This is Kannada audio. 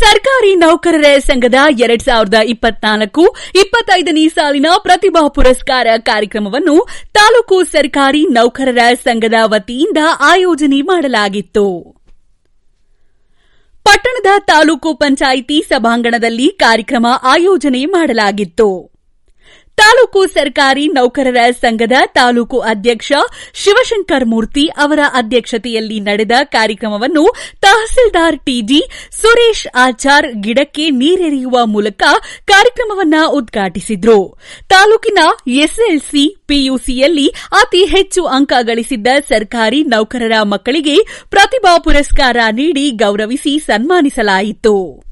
ಸರ್ಕಾರಿ ನೌಕರರ ಸಂಘದ ಎರಡ್ ಸಾವಿರದ ಇಪ್ಪತ್ನಾಲ್ಕು ಇಪ್ಪತ್ತೈದನೇ ಸಾಲಿನ ಪ್ರತಿಭಾ ಪುರಸ್ಕಾರ ಕಾರ್ಯಕ್ರಮವನ್ನು ತಾಲೂಕು ಸರ್ಕಾರಿ ನೌಕರರ ಸಂಘದ ವತಿಯಿಂದ ಆಯೋಜನೆ ಮಾಡಲಾಗಿತ್ತು. ಪಟ್ಟಣದ ತಾಲೂಕು ಪಂಚಾಯಿತಿ ಸಭಾಂಗಣದಲ್ಲಿ ಕಾರ್ಯಕ್ರಮ ಆಯೋಜನೆ ಮಾಡಲಾಗಿತ್ತು. ತಾಲೂಕು ಸರ್ಕಾರಿ ನೌಕರರ ಸಂಘದ ತಾಲೂಕು ಅಧ್ಯಕ್ಷ ಶಿವಶಂಕರ್ ಮೂರ್ತಿ ಅವರ ಅಧ್ಯಕ್ಷತೆಯಲ್ಲಿ ನಡೆದ ಕಾರ್ಯಕ್ರಮವನ್ನು ತಹಸೀಲ್ದಾರ್ ಟಿಜಿ ಸುರೇಶ್ ಆಚಾರ್ ಗಿಡಕ್ಕೆ ನೀರೆರೆಯುವ ಮೂಲಕ ಕಾರ್ಯಕ್ರಮವನ್ನು ಉದ್ಘಾಟಿಸಿದ್ರು. ತಾಲೂಕಿನ ಎಸ್ಎಲ್ಸಿ ಪಿಯುಸಿಯಲ್ಲಿ ಅತಿ ಹೆಚ್ಚು ಅಂಕ ಗಳಿಸಿದ್ದ ಸರ್ಕಾರಿ ನೌಕರರ ಮಕ್ಕಳಿಗೆ ಪ್ರತಿಭಾ ಪುರಸ್ಕಾರ ನೀಡಿ ಗೌರವಿಸಿ ಸನ್ಮಾನಿಸಲಾಯಿತು.